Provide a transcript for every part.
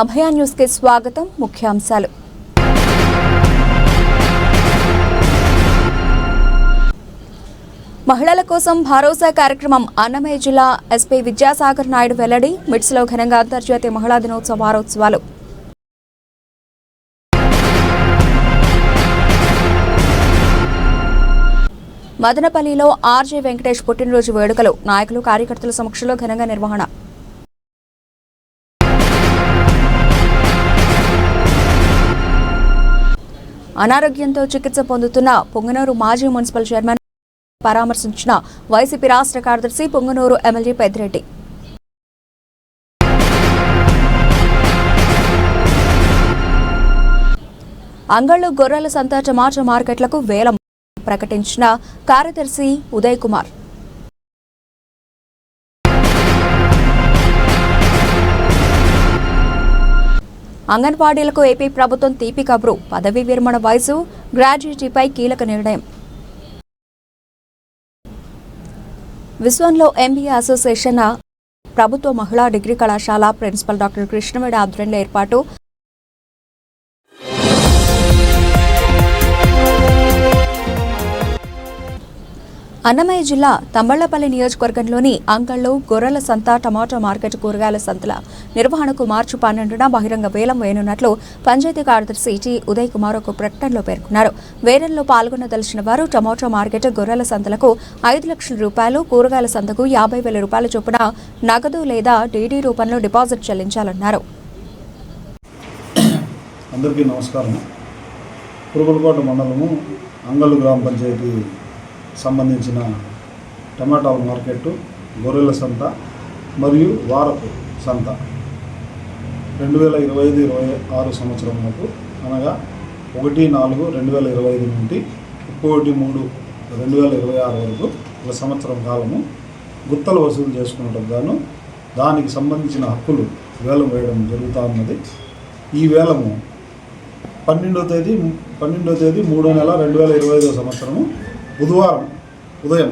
అభయ న్యూస్కి స్వాగతం ముఖ్యాంశాలు. మహిళల కోసం భరోసా కార్యక్రమం అన్నమయ్య జిల్లా ఎస్పీ విద్యాసాగర్ నాయుడు వెల్లడి మిడ్స్లో ఘనంగా అంతర్జాతీయ మహిళా దినోత్సవ వారోత్సవాలు. మదనపల్లిలో ఆర్జే వెంకటేష్ పుట్టినరోజు వేడుకలు. నాయకులు కార్యకర్తల సమక్షంలో ఘనంగా నిర్వహణ. అనారోగ్యంతో చికిత్స పొందుతున్న పొంగనూరు మాజీ మున్సిపల్ చైర్మన్ పరామర్శించిన వైసీపీ రాష్ట్ర కార్యదర్శి పొంగనూరు ఎమ్మెల్యే పెద్దిరెడ్డి. అంగళ్ళు గొర్రెల సంత టమాటా మార్కెట్లకు వేలం ప్రకటించిన కార్యదర్శి ఉదయ్ కుమార్. అంగన్వాడీలకు ఏపీ ప్రభుత్వం తీపి కబురు. పదవీ విరమణ వయసు గ్రాడ్యుయేటీపై కీలక నిర్ణయం. విశ్వంలో ఎంబీఏ అసోసియేషన్ ప్రభుత్వ మహిళా డిగ్రీ కళాశాల ప్రిన్సిపల్ డాక్టర్ కృష్ణమేడ ఆధ్వర్యంలో ఏర్పాటు. అన్నమయ్య జిల్లా తంబళ్ళపల్లి నియోజకవర్గంలోని అంకళ్ళు గొర్రెల సంత టమాటో మార్కెట్ కూరగాయల సంతల నిర్వహణకు మార్చి పన్నెండున బహిరంగ వేలం వేయనున్నట్లు పంచాయతీ కార్యదర్శి టి ఉదయ్ కుమార్ ఒక ప్రకటనలో పేర్కొన్నారు. వేలంలో పాల్గొనదలిచిన వారు టమాటో మార్కెట్ గొర్రెల సంతలకు ఐదు లక్షల రూపాయలు కూరగాయల సంతకు యాభై వేల రూపాయల చొప్పున నగదు లేదా డీడీ రూపంలో డిపాజిట్ చెల్లించాలన్నారు. అందరికీ నమస్కారం. కురుగులకోట మండలము అంగళ్ళు గ్రామ పంచాయతీ సంబంధించిన టమాటాల మార్కెట్ గొర్రెల సంత మరియు వారపు సంత. రెండు వేల ఇరవై ఐదు ఇరవై ఆరు సంవత్సరంలో అనగా ఒకటి నాలుగు రెండు వేల ఇరవై ఐదు నుండి ఒకటి మూడు రెండు వేల ఇరవై ఆరు వరకు ఒక సంవత్సరం కాలము గుత్తలు వసూలు చేసుకున్నట్టు గాను దానికి సంబంధించిన హక్కులు వేలం వేయడం జరుగుతూ ఉన్నది. ఈ వేలము పన్నెండో తేదీ పన్నెండో తేదీ మూడో నెల రెండు వేల ఇరవై ఐదో సంవత్సరము బుధవారం ఉదయం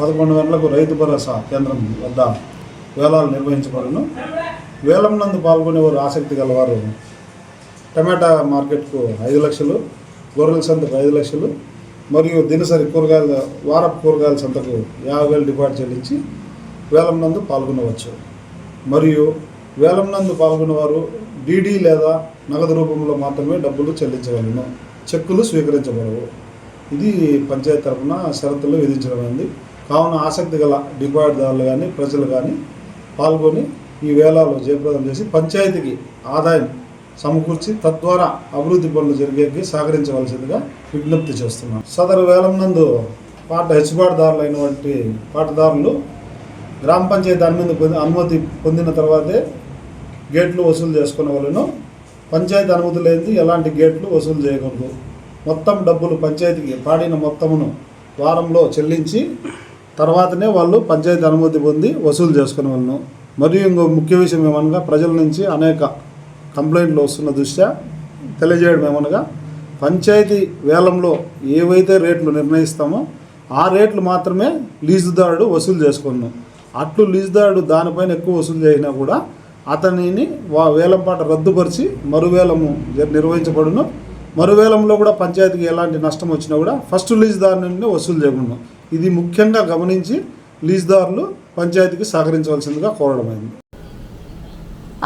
పదకొండు గంటలకు రైతు భరోసా కేంద్రం వద్ద వేలాలు నిర్వహించబడను. వేలం నందు పాల్గొనేవారు ఆసక్తి గలవారు. టమాటా మార్కెట్కు ఐదు లక్షలు గొర్రెల సంతకు ఐదు లక్షలు మరియు దినసరి కూరగాయల వారపు కూరగాయల సంతకు యాభై వేలు డిపాజిట్ చెల్లించి వేలం నందు పాల్గొనవచ్చు. మరియు వేలం నందు పాల్గొనేవారు డీడీ లేదా నగదు రూపంలో మాత్రమే డబ్బులు చెల్లించగలను. చెక్కులు స్వీకరించబడవు. ఇది పంచాయతీ తరఫున షరతులు విధించడమైంది కావున ఆసక్తి గల డిపాజిట్దారులు కానీ ప్రజలు కానీ పాల్గొని ఈ వేలాలు జయప్రదం చేసి పంచాయతీకి ఆదాయం సమకూర్చి తద్వారా అభివృద్ధి పనులు జరిగేకి సహకరించవలసిందిగా విజ్ఞప్తి చేస్తున్నాం. సదరు వేలం నందు పాట హెచ్చుబాటుదారులు అయినటువంటి పాటదారులు గ్రామ పంచాయతీ అనుమతి పొంది అనుమతి పొందిన తర్వాతే గేట్లు వసూలు చేసుకునే వాళ్ళను పంచాయతీ అనుమతి లేనిది ఎలాంటి గేట్లు వసూలు చేయకూడదు. మొత్తం డబ్బులు పంచాయతీకి పాడిన మొత్తమును వారంలో చెల్లించి తర్వాతనే వాళ్ళు పంచాయతీ అనుమతి పొంది వసూలు చేసుకునేవాళ్ళను మరియు ఇంకో ముఖ్య విషయం ఏమనగా ప్రజల నుంచి అనేక కంప్లైంట్లు వస్తున్న దృష్ట్యా తెలియజేయడం ఏమనగా పంచాయతీ వేలంలో ఏవైతే రేట్లు నిర్ణయిస్తామో ఆ రేట్లు మాత్రమే లీజుదారుడు వసూలు చేసుకున్నాం. అట్లు లీజుదారుడు దానిపైన ఎక్కువ వసూలు చేసినా కూడా అతనిని వా వేలంపాట రద్దుపరిచి మరువేలము నిర్వహించబడును. మరువేలంలో కూడా పంచాయతీకి ఎలాంటి నష్టం వచ్చినా కూడా ఫస్ట్ లీజుదారు నుండి వసూలు చేయకుండా. ఇది ముఖ్యంగా గమనించి లీజుదారులు పంచాయతీకి సహకరించవలసిందిగా కోరడమైంది.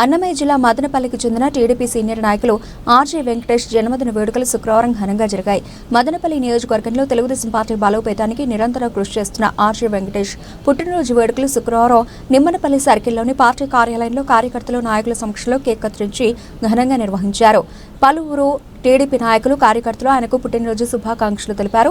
అన్నమయ్య జిల్లా మదనపల్లికి చెందిన టీడీపీ సీనియర్ నాయకులు ఆర్జే వెంకటేష్ జన్మదిన వేడుకలు శుక్రవారం ఘనంగా జరిగాయి. మదనపల్లి నియోజకవర్గంలో తెలుగుదేశం పార్టీ బలోపేతానికి నిరంతరం కృషి చేస్తున్న ఆర్జే వెంకటేష్ పుట్టినరోజు వేడుకలు శుక్రవారం నిమ్మనపల్లి సర్కిల్లోని పార్టీ కార్యాలయంలో కార్యకర్తలు నాయకుల సమక్షంలో కేక్ కత్తిరించి ఘనంగా నిర్వహించారు. పలువురు టీడీపీ నాయకులు కార్యకర్తలు ఆయనకు పుట్టినరోజు శుభాకాంక్షలు తెలిపారు.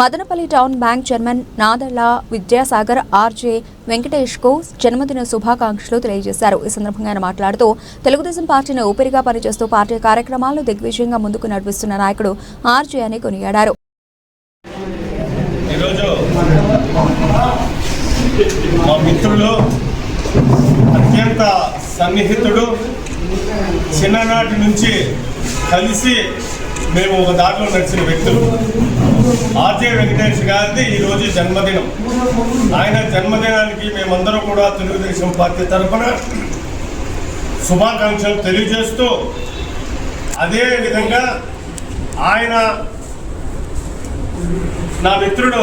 Madanapalle town bank chairman Nadalla Vidyasagar RJ వెంకటేష్కు జన్మదిన శుభాకాంక్షలు తెలియజేశారు. ఈ సందర్భంగా ఆయన మాట్లాడుతూ తెలుగుదేశం పార్టీని ఊపిరిగా పనిచేస్తూ పార్టీ కార్యక్రమాలను దిగ్విజయంగా ముందుకు నడిపిస్తున్న నాయకుడు ఆర్జే అని కొనియాడారు. మా మిత్రులు అత్యంత సన్నిహితుడు చిన్ననాటి నుంచి కలిసి మేము ఒక దారిలో నడిచిన వ్యక్తులు. ఆర్జే వెంకటేష్ గారిది ఈరోజు జన్మదినం. ఆయన జన్మదినానికి మేమందరం కూడా తెలుగుదేశం పార్టీ తరఫున శుభాకాంక్షలు తెలియజేస్తూ అదే విధంగా ఆయన నా మిత్రుడు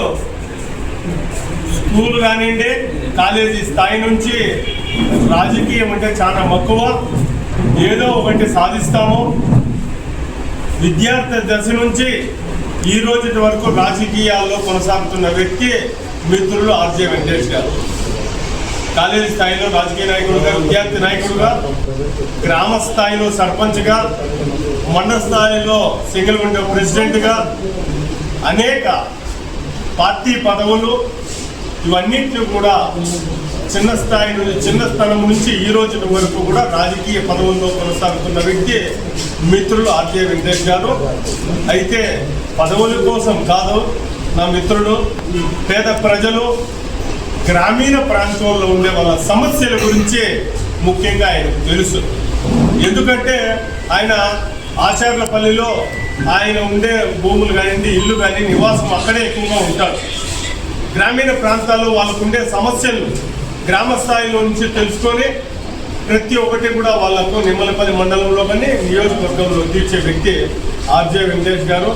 స్కూల్ కానివ్వండి కాలేజీ స్థాయి నుంచి రాజకీయం అంటే చాలా మక్కువ. ఏదో ఒకటి సాధిస్తాము. విద్యార్థి దశ నుంచి ఈ రోజు వరకు రాజకీయాల్లో కొనసాగుతున్న వ్యక్తి మిత్రులు ఆర్జే వెంకటేష్ గారు. కాలేజీ స్థాయిలో రాజకీయ నాయకుడుగా విద్యార్థి నాయకుడుగా గ్రామ స్థాయిలో సర్పంచ్గా మండల స్థాయిలో సింగిల్ విండో ప్రెసిడెంట్గా అనేక పార్టీ పదవులు ఇవన్నింటినీ కూడా చిన్న స్థాయి నుంచి చిన్న స్థలం నుంచి ఈ రోజు వరకు కూడా రాజకీయ పదవుల్లో కొనసాగుతున్న వ్యక్తి మిత్రులు ఆర్జే వెంకటేష్ గారు. అయితే పదవుల కోసం కాదు నా మిత్రుడు పేద ప్రజలు గ్రామీణ ప్రాంతంలో ఉండే వాళ్ళ సమస్యల గురించి ముఖ్యంగా ఆయనకు తెలుసు. ఎందుకంటే ఆయన ఆచార్లపల్లిలో ఆయన ఉండే భూములు కానివ్వండి ఇల్లు కానీ నివాసం అక్కడే ఎక్కువగా ఉంటాడు. గ్రామీణ ప్రాంతాల్లో వాళ్ళకు ఉండే సమస్యలు గ్రామ స్థాయిలో నుంచి తెలుసుకొని ప్రతి ఒక్కటి కూడా వాళ్ళకు నిమ్మలపల్లి మండలంలో కానీ నియోజకవర్గంలో తీర్చే వ్యక్తి ఆర్జే వెంకటేష్ గారు.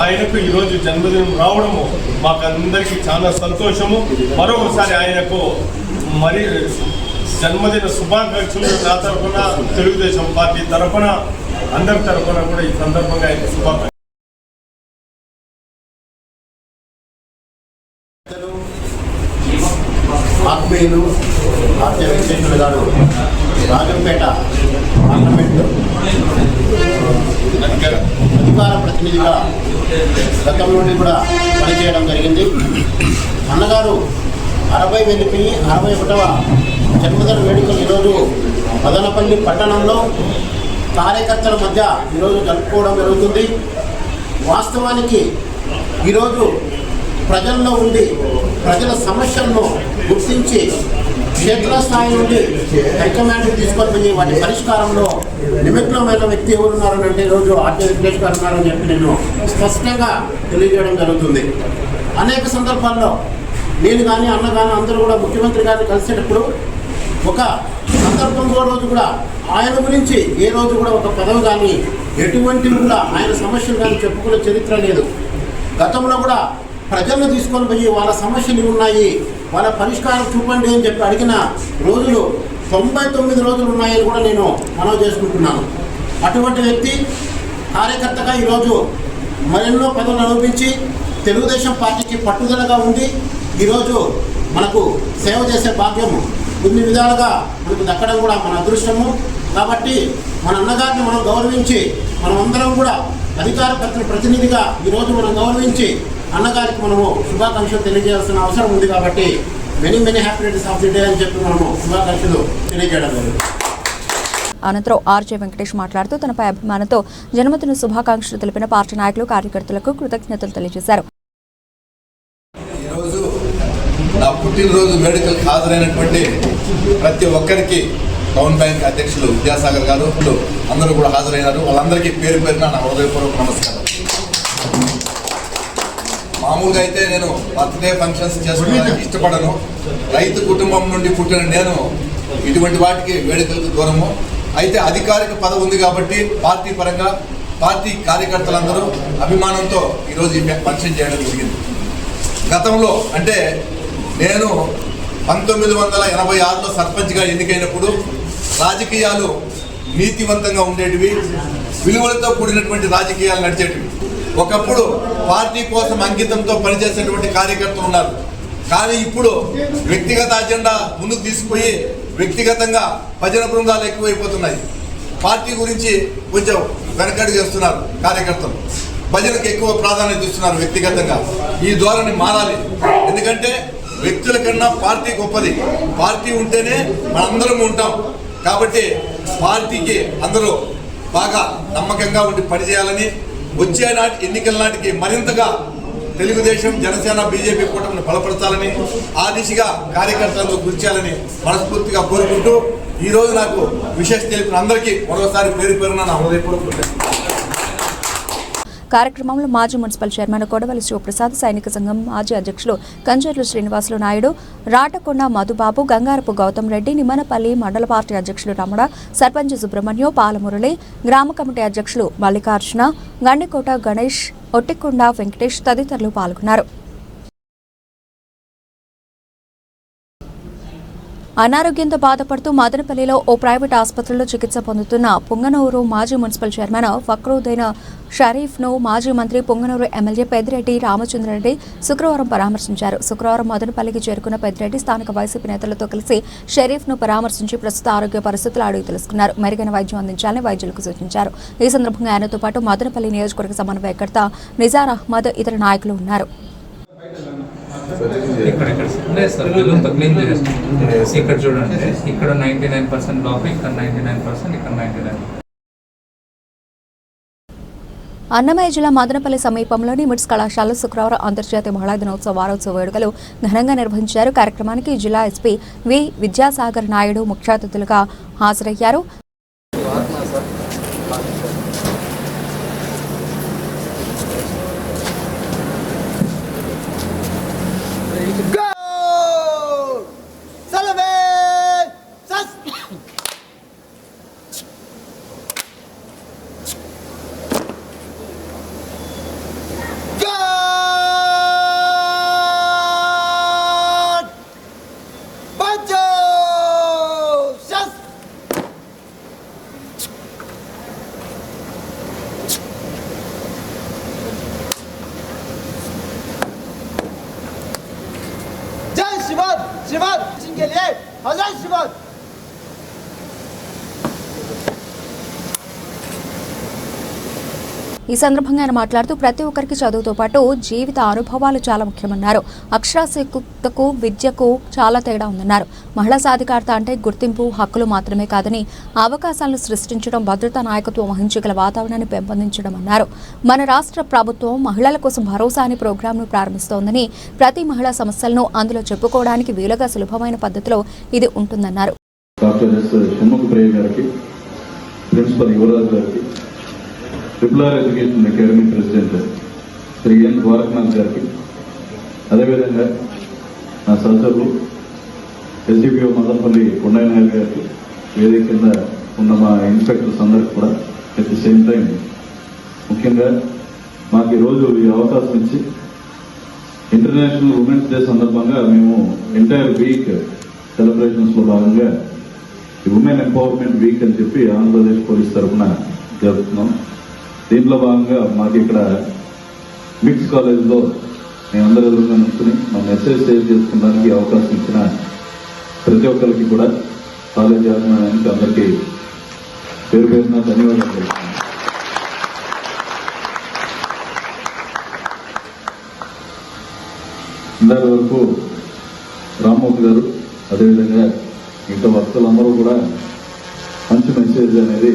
ఆయనకు ఈరోజు జన్మదినం రావడము మాకు అందరికీ చాలా సంతోషము. మరొకసారి ఆయనకు మరి జన్మదిన శుభాకాంక్షలు. నా తరఫున తెలుగుదేశం పార్టీ తరఫున అందరి తరఫున కూడా ఈ సందర్భంగా ఆయన శుభాకాంక్షలు. ఆత్మీయులు ఆర్య వెంకటేశ్వర గారు రాజంపేట పార్లమెంట్ అధికార ప్రతినిధిగా గతంలో కూడా పనిచేయడం జరిగింది. అన్నగారు అరవై వెలిపి అరవై ఒకటవ జన్మదిన వేడుకలు ఈరోజు మదనపల్లి పట్టణంలో కార్యకర్తల మధ్య ఈరోజు జరుపుకోవడం జరుగుతుంది. వాస్తవానికి ఈరోజు ప్రజల్లో ఉండి ప్రజల సమస్యలను గుర్తించి క్షేత్రస్థాయి నుండి హైకమాండ్ తీసుకొని పోయి వాటి పరిష్కారంలో నిమగ్నమైన వ్యక్తి ఎవరున్నారని అంటే ఈరోజు ఆర్టీ వెంకటేష్ గారు ఉన్నారని చెప్పి నేను స్పష్టంగా తెలియజేయడం జరుగుతుంది. అనేక సందర్భాల్లో నేను కానీ అన్న కానీ అందరూ కూడా ముఖ్యమంత్రి గారిని కలిసేటప్పుడు ఒక సందర్భంలో రోజు కూడా ఆయన గురించి ఏ రోజు కూడా ఒక పదవి కానీ ఎటువంటివి కూడా ఆయన సమస్యలు కానీ చెప్పుకునే చరిత్ర లేదు. గతంలో కూడా ప్రజలను తీసుకొని పోయి వాళ్ళ సమస్యలు ఉన్నాయి వాళ్ళ పరిష్కారం చూపండి అని చెప్పి అడిగిన రోజులు తొంభై తొమ్మిది రోజులు ఉన్నాయని కూడా నేను మనవి చేసుకుంటున్నాను. అటువంటి వ్యక్తి కార్యకర్తగా ఈరోజు మరెన్నో పదవులు అనుభవించి తెలుగుదేశం పార్టీకి పట్టుదలగా ఉండి ఈరోజు మనకు సేవ చేసే భాగ్యం కొన్ని విధాలుగా మనకు దక్కడం కూడా మన అదృష్టము. కాబట్టి మన అన్నగారిని మనం గౌరవించి మనం అందరం కూడా అధికార ప్రతినిధిగా ఈరోజు మనం గౌరవించి అన్నగారికి మనము శుభాకాంక్షలు తెలియజేయాల్సిన అవసరం ఉంది కాబట్టి many many happy returns of the day అని చెప్పి మనము శుభాకాంక్షలు తెలియజేయడం జరిగింది. అనంతరం ఆర్జే వెంకటేష్ మాట్లాడుతూ తనపై అభిమానంతో జన్మదిన శుభాకాంక్షలు తెలిపిన పార్టీ నాయకులు కార్యకర్తలకు కృతజ్ఞతలు తెలియజేశారు. ఈరోజు నా పుట్టినరోజు వేడుకలకు హాజరైనటువంటి ప్రతి ఒక్కరికి టౌన్ బ్యాంక్ అధ్యక్షులు విద్యాసాగర్ గారు అందరూ కూడా హాజరైనారు. వాళ్ళందరికీ పేరు పేరున నా హృదయపూర్వక నమస్కారం. మామూలుగా అయితే నేను బర్త్డే ఫంక్షన్స్ చేసుకోవడానికి ఇష్టపడను. రైతు కుటుంబం నుండి పుట్టిన నేను ఇటువంటి వాటికి వేడుకలకు దూరము. అయితే అధికారిక పదవి ఉంది కాబట్టి పార్టీ పరంగా పార్టీ కార్యకర్తలందరూ అభిమానంతో ఈరోజు ఈ ఫంక్షన్ చేయడం జరిగింది. గతంలో అంటే నేను పంతొమ్మిది వందల ఎనభై ఆరులో సర్పంచ్గా ఎన్నికైనప్పుడు రాజకీయాలు నీతివంతంగా ఉండేటివి విలువలతో కూడినటువంటి రాజకీయాలు నడిచేటివి. ఒకప్పుడు పార్టీ కోసం అంకితంతో పనిచేసేటువంటి కార్యకర్తలు ఉన్నారు. కానీ ఇప్పుడు వ్యక్తిగత అజెండా ముందుకు తీసుకుపోయి వ్యక్తిగతంగా భజన బృందాలు ఎక్కువైపోతున్నాయి. పార్టీ గురించి కొంచెం వెనకడుగు చేస్తున్నారు కార్యకర్తలు. భజనకు ఎక్కువ ప్రాధాన్యత ఇస్తున్నారు వ్యక్తిగతంగా. ఈ ధోరణి మారాలి. ఎందుకంటే వ్యక్తుల కన్నా పార్టీ గొప్పది. పార్టీ ఉంటేనే మనందరం ఉంటాం. కాబట్టి పార్టీకి అందరూ బాగా నమ్మకంగా ఉండి పనిచేయాలని వచ్చే నాటి ఎన్నికల నాటికి మరింతగా తెలుగుదేశం జనసేన బీజేపీ కూటమిని బలపరచాలని ఆ దిశగా కార్యకర్తలను గుర్చాలని మనస్ఫూర్తిగా కోరుకుంటూ ఈరోజు నాకు విశేష తెలిపిన అందరికీ మరోసారి పేరు పేరున నా హృదయపూర్వక కార్యక్రమంలో మాజీ మున్సిపల్ చైర్మన్ కొడవలి శివప్రసాద్ సైనిక సంఘం మాజీ అధ్యక్షులు కంజర్లు శ్రీనివాసులు నాయుడు రాటకొండ మధుబాబు గంగారపు గౌతమ్ రెడ్డి నిమ్మనపల్లి మండల పార్టీ అధ్యక్షులు రమణ సర్పంచ్ సుబ్రహ్మణ్యం పాలమురళి గ్రామ కమిటీ అధ్యక్షులు మల్లికార్జున గండికోట గణేష్ ఒట్టికొండ వెంకటేష్ తదితరులు పాల్గొన్నారు. అనారోగ్యంతో బాధపడుతూ మదనపల్లిలో ఓ ప్రైవేట్ ఆసుపత్రిలో చికిత్స పొందుతున్న పొంగనూరు మాజీ మున్సిపల్ చైర్మన్ ఫక్రుద్దీన్ షరీఫ్ను మాజీ మంత్రి పొంగనూరు ఎమ్మెల్యే పెద్దిరెడ్డి రామచంద్రరెడ్డి శుక్రవారం పరామర్శించారు. శుక్రవారం మదనపల్లికి చేరుకున్న పెద్దిరెడ్డి స్థానిక వైసీపీ నేతలతో కలిసి షరీఫ్ను పరామర్శించి ప్రస్తుత ఆరోగ్య పరిస్థితులు అడిగి తెలుసుకున్నారు. మెరుగైన వైద్యం అందించాలని వైద్యులకు సూచించారు. ఈ సందర్భంగా ఆయనతో పాటు మదనపల్లి నియోజకవర్గ సమన్వయకర్త నిజార్ అహ్మద్ ఇతర నాయకులు ఉన్నారు. ఇక్కడ ఇక్కడ. లేదు సార్ బెలూన్ క్లీన్ చేసేస్తాం ఇక్కడ చూడండి ఇక్కడ నైంటీ నైన్ పర్సెంట్ లోపల ఇక్కడ నైంటీ నైన్ పర్సెంట్ ఇక్కడ నైంటీ నైన్. అన్నమయ్య జిల్లా మదనపల్లి సమీపంలోని మిడ్స్ కళాశాల శుక్రవారం అంతర్జాతీయ మహిళా దినోత్సవ వారోత్సవ వేడుకలు ఘనంగా నిర్వహించారు. కార్యక్రమానికి జిల్లా ఎస్పీ వి విద్యాసాగర్ నాయుడు ముఖ్య అతిథులుగా హాజరయ్యారు. Şivan, Şivan, Çingeliye, Hazan Şivan. ఈ సందర్భంగా ఆయన మాట్లాడుతూ ప్రతి ఒక్కరికి చదువుతో పాటు జీవిత అనుభవాలు చాలా ముఖ్యమన్నారు. అక్షరాస్యతకు విద్యకు చాలా తేడా ఉందన్నారు. మహిళా సాధికారత అంటే గుర్తింపు హక్కులు మాత్రమే కాదని అవకాశాలను సృష్టించడం భద్రతా నాయకత్వం వహించగల వాతావరణాన్ని పెంపొందించడం అన్నారు. మన రాష్ట్ర ప్రభుత్వం మహిళల కోసం భరోసా అనే ప్రోగ్రాంను ప్రారంభిస్తోందని ప్రతి మహిళా సమస్యలను అందులో చెప్పుకోవడానికి వీలుగా సులభమైన పద్ధతిలో ఇది ఉంటుందన్నారు. ప్రిన్సిపల్ యువరాజ్ గారికి triple R education academy president Shri N Dwarakanath గారికి అదేవిధంగా నా సహచరులు ఎస్డిపిఓ మదనపల్లి కొండయ్య నాయుడు గారికి వేదిక కింద ఉన్న మా ఇన్స్పెక్టర్స్ అందరికి కూడా అట్ ది సేమ్ టైం ముఖ్యంగా మాకు ఈరోజు ఈ అవకాశం ఇచ్చి ఇంటర్నేషనల్ ఉమెన్స్ డే సందర్భంగా మేము ఎంటైర్ వీక్ సెలబ్రేషన్స్లో భాగంగా ఈ ఉమెన్ ఎంపవర్మెంట్ వీక్ అని చెప్పి ఆంధ్రప్రదేశ్ పోలీస్ తరఫున జరుపుతున్నాం. దీంట్లో భాగంగా మాకు ఇక్కడ మిక్స్ కాలేజ్లో మేమందరూ ఎదురుగా నుంచుని మా మెసేజ్ షేర్ చేసుకోవడానికి అవకాశం ఇచ్చిన ప్రతి ఒక్కరికి కూడా కాలేజ్ యాజమాన్యానికి అందరికీ పేరు పేరున ధన్యవాదాలు తెలుపుతున్నాను ఇందాక వరకు రామ్మూర్తి గారు అదేవిధంగా మిగతా భక్తులందరూ కూడా మంచి మెసేజ్ అనేది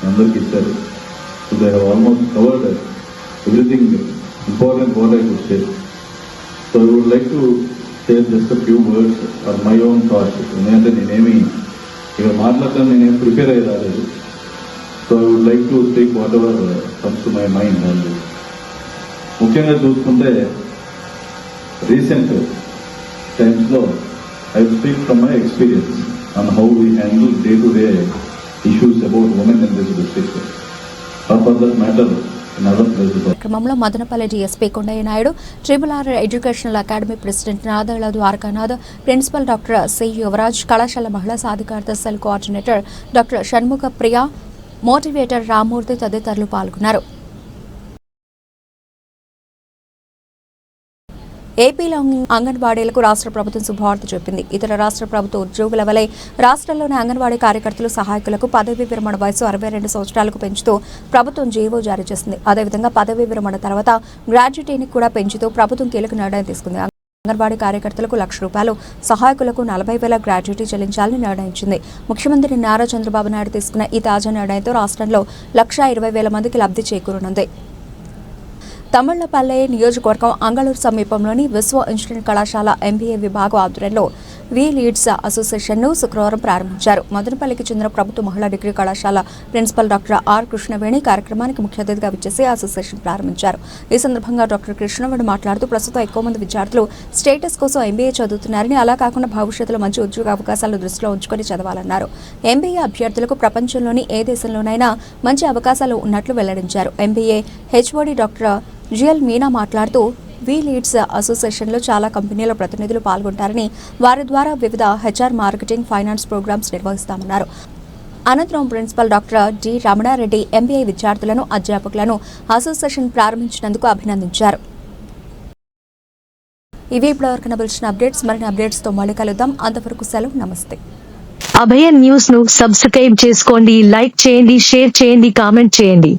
అందరికీ అందరికి ఇచ్చారు. So they have almost covered everything important what I could say so I would like to share just few words are my own thoughts ఎందుకంటే నేనేమి ఇక మాట్లాడటం నేనేం ప్రిపేర్ అయ్యి రాలేదు so I would like to take whatever comes to my mind and ముఖ్యంగా చూసుకుంటే recent టైమ్స్లో I speak from my experience on how we handle day to day issues about women in this district క్రమంలో for that Madanapalle DSP Kondaiah Naidu triple R educational academy president Nadalla Dwarakanath principal doctor C Yuvaraj కళాశాల మహిళా సాధికారత cell coordinator doctor Shanmukha Priya motivator Ramurthy తదితరులు పాల్గొన్నారు. ఏపీలో అంగన్వాడీలకు రాష్ట్ర ప్రభుత్వం శుభవార్త చెప్పింది. ఇతర రాష్ట్ర ప్రభుత్వ ఉద్యోగుల వలె రాష్ట్రంలోని అంగన్వాడీ కార్యకర్తలు సహాయకులకు పదవీ విరమణ వయసు అరవై రెండు సంవత్సరాలకు పెంచుతూ ప్రభుత్వం జీవో జారీ చేసింది. అదేవిధంగా పదవీ విరమణ తర్వాత గ్రాడ్యుయేటీని కూడా పెంచుతూ ప్రభుత్వం కీలక నిర్ణయం తీసుకుంది. అంగన్వాడీ కార్యకర్తలకు లక్ష రూపాయలు సహాయకులకు నలభై వేల గ్రాడ్యుటీ చెల్లించాలని నిర్ణయించింది. ముఖ్యమంత్రి నారా చంద్రబాబు నాయుడు తీసుకున్న ఈ తాజా నిర్ణయంతో రాష్ట్రంలో లక్షా ఇరవై వేల మందికి లబ్ధి చేకూరనుంది. తమిళ్ళపల్లె నియోజకవర్గం అంగళూరు సమీపంలోని విశ్వ ఇంజనీరింగ్ కళాశాల ఎంబీఏ విభాగం ఆధ్వర్యంలో వి లీడ్స్ అసోసియేషన్ను శుక్రవారం ప్రారంభించారు. మదనపల్లికి చెందిన ప్రభుత్వ మహిళా డిగ్రీ కళాశాల ప్రిన్సిపల్ డాక్టర్ ఆర్ కృష్ణవేణి కార్యక్రమానికి ముఖ్య అతిథిగా విచ్చేసి అసోసియేషన్ ప్రారంభించారు. ఈ సందర్భంగా డాక్టర్ కృష్ణవేణి మాట్లాడుతూ ప్రస్తుతం ఎక్కువ మంది విద్యార్థులు స్టేటస్ కోసం ఎంబీఏ చదువుతున్నారని అలా కాకుండా భవిష్యత్తులో మంచి ఉద్యోగ అవకాశాలు దృష్టిలో ఉంచుకొని చదవాలన్నారు. ఎంబీఏ అభ్యర్థులకు ప్రపంచంలోని ఏ దేశంలోనైనా మంచి అవకాశాలు ఉన్నట్లు వెల్లడించారు. MBA HOD doctor G L మాట్లాడుతూ వి లీడ్స్ అసోసియేషన్లో చాలా కంపెనీల ప్రతినిధులు పాల్గొంటారని వారి ద్వారా వివిధ హెచ్ఆర్ మార్కెటింగ్ ఫైనాన్స్ ప్రోగ్రామ్స్ నిర్వహిస్తామన్నారు. అనంతరం principal doctor D Ramanareddy MBA విద్యార్థులను అధ్యాపకులను అసోసియేషన్ ప్రారంభించినందుకు అభినందించారు. ఇవి ఇప్పటివరకు కనబలిచిన అప్డేట్స్. మరిన్ని అప్డేట్స్తో మళ్ళీ కలుద్దాం. అంతవరకు సెలవు. నమస్తే. అభయన్ న్యూస్ను సబ్స్క్రైబ్ చేసుకోండి లైక్ చేయండి షేర్ చేయండి కామెంట్ చేయండి.